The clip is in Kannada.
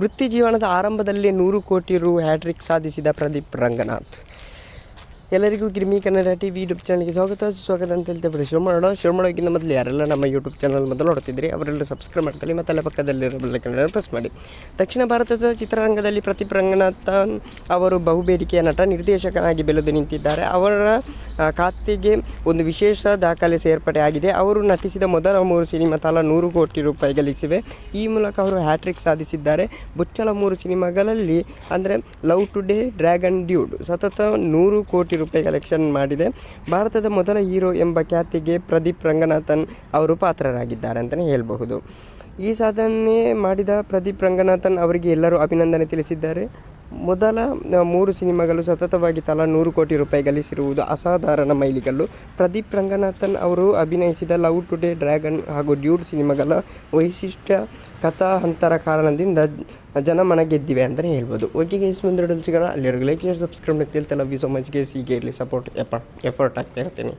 ವೃತ್ತಿ ಜೀವನದ ಆರಂಭದಲ್ಲಿ ನೂರು ಕೋಟಿ ರು ಹ್ಯಾಟ್ರಿಕ್ ಸಾಧಿಸಿದ ಪ್ರದೀಪ್ ರಂಗನಾಥ್. ಎಲ್ಲರಿಗೂ Girmi Kannada T V YouTube ಚಾನಲ್ಗೆ ಸ್ವಾಗತ. ಸ್ವಾಗತ ಅಂತ ಹೇಳ್ತೇವೆ ಶುರು ಮಾಡೋಣ ಮಾಡೋಕ್ಕಿಂತ ಮೊದಲು ಯಾರೆಲ್ಲ ನಮ್ಮ ಯೂಟ್ಯೂಬ್ ಚಾನಲ್ ಮೊದಲು ನೋಡ್ತಿದ್ರಿ ಅವರೆಲ್ಲ ಸಬ್ಸ್ಕ್ರೈಬ್ ಮಾಡ್ಕೊಳ್ಳಿ, ಮತ್ತು ಅಲ್ಲೇ ಪಕ್ಕದಲ್ಲಿರೋ ಕನ್ನಡ ಪ್ರೆಸ್ ಮಾಡಿ. ದಕ್ಷಿಣ ಭಾರತದ ಚಿತ್ರರಂಗದಲ್ಲಿ ಪ್ರದೀಪ್ ರಂಗನಾಥ್ ಅವರು ಬಹುಬೇಡಿಕೆಯ ನಟ, ನಿರ್ದೇಶಕನಾಗಿ ಬೆಳೆದು ನಿಂತಿದ್ದಾರೆ. ಅವರ ಖಾತೆಗೆ ಒಂದು ವಿಶೇಷ ದಾಖಲೆ ಸೇರ್ಪಡೆ ಆಗಿದೆ. ಅವರು ನಟಿಸಿದ ಮೊದಲ ಮೂರು ಸಿನಿಮಾ ತಲಾ ನೂರು ಕೋಟಿ ರೂಪಾಯಿ ಗಳಿಸಿವೆ ಈ ಮೂಲಕ ಅವರು ಹ್ಯಾಟ್ರಿಕ್ ಸಾಧಿಸಿದ್ದಾರೆ. ಬುಚ್ಚಲ ಮೂರು ಸಿನಿಮಾಗಳಲ್ಲಿ ಅಂದರೆ ಲವ್ ಟುಡೇ, ಡ್ರ್ಯಾಗನ್ ಡ್ಯೂಡ್ ಸತತ ನೂರು ಕೋಟಿ ರೂಪಾಯಿ ಕಲೆಕ್ಷನ್ ಮಾಡಿದೆ. ಭಾರತದ ಮೊದಲ ಹೀರೋ ಎಂಬ ಖ್ಯಾತಿಗೆ ಪ್ರದೀಪ್ ರಂಗನಾಥನ್ ಅವರು ಪಾತ್ರರಾಗಿದ್ದಾರೆ ಅಂತಲೇ ಹೇಳಬಹುದು. ಈ ಸಾಧನೆ ಮಾಡಿದ ಪ್ರದೀಪ್ ರಂಗನಾಥನ್ ಅವರಿಗೆ ಎಲ್ಲರೂ ಅಭಿನಂದನೆ ತಿಳಿಸಿದ್ದಾರೆ. ಮೊದಲ ಮೂರು ಸಿನಿಮಾಗಳು ಸತತವಾಗಿ ತಲಾ ನೂರು ಕೋಟಿ ರೂಪಾಯಿ ಗಳಿಸಿರುವುದು ಅಸಾಧಾರಣ ಮೈಲಿಗಲ್ಲು. ಪ್ರದೀಪ್ ರಂಗನಾಥನ್ ಅವರು ಅಭಿನಯಿಸಿದ ಲವ್ ಟುಡೇ ಡ್ರ್ಯಾಗನ್ ಹಾಗೂ ಡ್ಯೂಡ್ ಸಿನಿಮಾಗಳ ವೈಶಿಷ್ಟ್ಯ ಕಥಾ ಹಂತರ ಕಾರಣದಿಂದ ಜನಮನ ಗೆದ್ದಿವೆ ಅಂತಲೇ ಹೇಳ್ಬೋದು. ಓಕೆ ಗೇಸ್ ಮುಂದೆ ಸಿಗೋಣ ಅಲ್ಲಿ ಲೈಕ್, ಶೇರ್, ಸಬ್ಸ್ಕ್ರೈಬ್ ಮಾಡ್ತೀವಿ love you so much, guys, ಹೀಗೆ ಇರಲಿ, ಸಪೋರ್ಟ್, ಎಫರ್ಟ್ ಎಫರ್ಟ್ ಆಗ್ತಾ ಇರ್ತೀನಿ